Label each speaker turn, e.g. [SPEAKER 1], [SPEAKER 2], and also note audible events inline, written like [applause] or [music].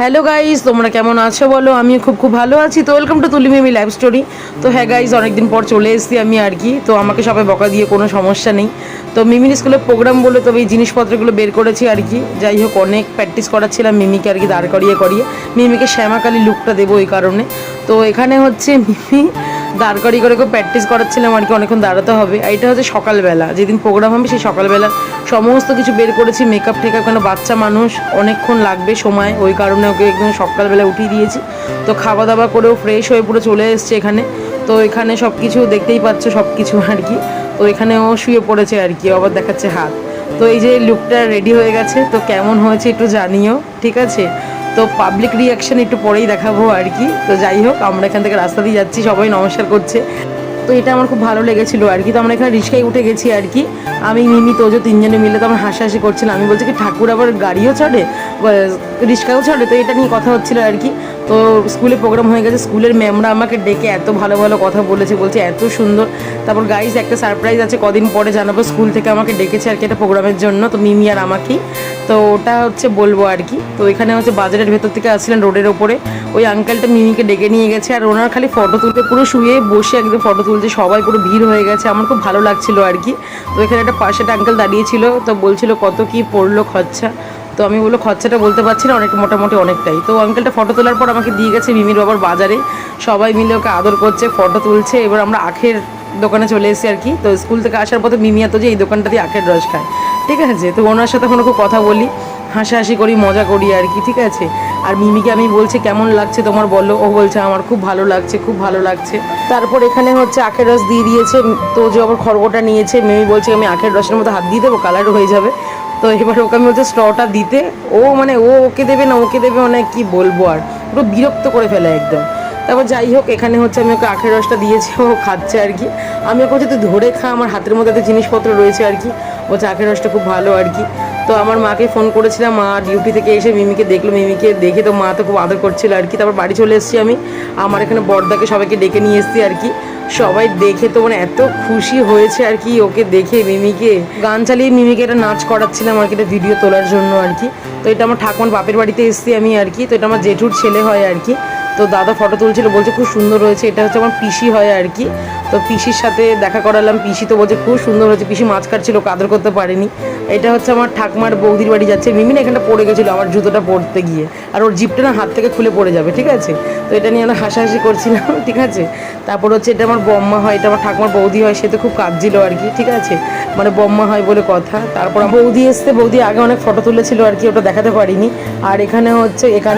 [SPEAKER 1] Hello guys তোমরা কেমন আছো বলো? আমি খুব খুব ভালো আছি। তো welcome to Tuli Memi live story তো হ্যাঁ গাইজ অনেকদিন পর চলে এসেছি আমি আর কি। তো আমাকে সবাই বকা দিয়ে কোনো সমস্যা নেই। তো মিমির স্কুলের প্রোগ্রাম বলে তবে এই জিনিসপত্রগুলো বের করেছি আর কি। যাই হোক, অনেক প্র্যাকটিস করাচ্ছিলাম মিমিকে আর কি, দাঁড় করিয়ে করিয়ে। মিমিকে শ্যামাকালী লুকটা দেবো ওই কারণে। তো এখানে হচ্ছে মিমি দাঁড় করিয়ে করে প্র্যাকটিস করাচ্ছিলাম আর কি, অনেকক্ষণ দাঁড়াতে হবে। আর এটা হচ্ছে সকালবেলা। যেদিন প্রোগ্রাম হবে সেই সকালবেলা সমস্ত কিছু বের করেছি মেকআপ টেকআপ কেন? বাচ্চা মানুষ, অনেকক্ষণ লাগবে সময়, ওই কারণে ওকে একদম সকালবেলা উঠিয়ে দিয়েছি। তো খাওয়া দাওয়া করেও ফ্রেশ হয়ে পুরো চলে এসছে এখানে। তো এখানে সব কিছু দেখতেই পাচ্ছ সব কিছু আর কি। তো এখানেও শুয়ে পড়েছে আর কি, আবার দেখাচ্ছে হাত। তো এই যে লুকটা রেডি হয়ে গেছে, তো কেমন হয়েছে একটু জানিও, ঠিক আছে? তো পাবলিক রিয়াকশন একটু পরেই দেখাবো আর কি। তো যাই হোক, আমরা এখান থেকে রাস্তা দিয়ে যাচ্ছি, সবাই নমস্কার করছে। তো এটা আমার খুব ভালো লেগেছিল আর কি। তো আমরা এখানে রিক্সায় উঠে গেছি আর কি। আমি, মিমি, তোজো তিনজনে মিলে তো আমার হাসাহাসি করছিলাম। আমি বলছি কি, ঠাকুর আবার গাড়িও ছাড়ে? রিক্সাও ছাড়ে? তো এটা নিয়ে কথা হচ্ছিল আর কি। তো স্কুলে প্রোগ্রাম হয়ে গেছে, স্কুলের ম্যামরা আমাকে ডেকে এত ভালো ভালো কথা বলেছে, বলছে এত সুন্দর। তারপর গাইজ একটা সারপ্রাইজ আছে, কদিন পরে জানাব, স্কুল থেকে আমাকে ডেকেছে আর কি একটা প্রোগ্রামের জন্য, তো মিমি আর আমাকেই তো ওটা হচ্ছে বলব আর কি। তো এখানে হচ্ছে বাজারের ভেতর থেকে আসছিলেন রোডের ওপরে। ওই আঙ্কেলটা মিমিকে ডেকে নিয়ে গেছে, আর ওনার খালি ফটো তুলতে পুরো শুয়ে বসে একদম ফটো তুলছে, সবাই পুরো ভিড় হয়ে গেছে, আমার খুব ভালো লাগছিল আর কি। তো এখানে একটা পাশে একটা আঙ্কেল দাঁড়িয়েছিল তো বলছিল কত কি পড়ল খরচা। তো আমি বলল, খরচাটা বলতে পারছি না, অনেক মোটামুটি অনেকটাই। তো আঙ্কেলটা ফটো তোলার পর আমাকে দিয়ে গেছে মিমির বাবার বাজারে। সবাই মিলে ওকে আদর করছে ফটো তুলছে। এবার আমরা আখের দোকানে চলে এসেছি আর কি। তো স্কুল থেকে আসার পথে মিমিয়া তো যে এই দোকানটা দিয়ে আখের রস খায়। ঠিক আছে? তো ওনার সাথে কোনো খুব কথা বলি, হাসাহাসি করি, মজা করি আর কি, ঠিক আছে? আর মিমিকে আমি বলছি, কেমন লাগছে তোমার? বলো ও বলছে, আমার খুব ভালো লাগছে, খুব ভালো লাগছে। তারপর এখানে হচ্ছে আখের রস দিয়ে দিয়েছে। তো যে আবার খড়গোটা নিয়েছে, মিমি বলছে, আমি আখের রসের মতো হাত দিয়ে দেবো কালারও হয়ে যাবে। তো এবার ওকে আমি বলছি, স্ট্রটা দিতে। ও মানে ও ওকে দেবে না, ওকে দেবে মানে কি বলব আর। পুরো বিরক্ত করে ফেলে একদম। তারপর যাই হোক, এখানে হচ্ছে আমি ওকে আখের রসটা দিয়েছি, ও খাচ্ছে আর কি। আমি ওকে হচ্ছে তুই ধরে খা, আমার হাতের মধ্যে একটা জিনিসপত্র রয়েছে আর কি। বলছে, আখের রসটা খুব ভালো আর কি। তো আমার মাকে ফোন করেছিলাম, মা ডিউটি থেকে এসে মিমিকে দেখল, মিমিকে দেখে তো মা তো খুব আদর করছিল আর কি। তারপর বাড়ি চলে এসেছি আমি, আমার এখানে বর্দাকে সবাইকে ডেকে নিয়ে এসেছি আর কি। সবাই দেখে তো মানে এত খুশি হয়েছে আর কি, ওকে দেখে মিমিকে। গান চালিয়ে মিমিকে একটা নাচ করাচ্ছিলাম আর কি, একটা ভিডিও তোলার জন্য আর কি। তো এটা আমার ঠাকুমার বাপের বাড়িতে এসেছি আমি আর কি, তো এটা আমার জেঠুর ছেলে হয় আর কি। তো দাদা ফটো তুলছিল, বলছে খুব সুন্দর হয়েছে, এটা হচ্ছে আমার পিসি হয় আর কি। তো পিসির সাথে দেখা করালাম, পিসি তো বলছে খুব সুন্দর হয়েছে, পিসি মাছ কাটছিল, কাদর করতে পারেনি। এটা হচ্ছে আমার ঠাকমার বৌদির বাড়ি যাচ্ছে, মিমিন এখানটা পড়ে গেছিল আমার জুতোটা পরতে গিয়ে। আর ওর জিপটা না হাত থেকে খুলে পড়ে যাবে, ঠিক আছে? তো এটা নিয়ে আমরা হাসাহাসি করছিলাম, [laughs] ঠিক আছে? তারপর হচ্ছে এটা আমার বম্মা হয়, এটা আমার ঠাকুমার বৌদি হয়, সে তো খুব কাঁদছিল আর কি, ঠিক আছে? মানে বম্মা হয় বলে কথা। তারপর বৌদি এসছে, বৌদি আগে অনেক ফটো তুলেছিল আর কি, ওটা দেখাতে পারিনি। আর এখানে হচ্ছে, এখানে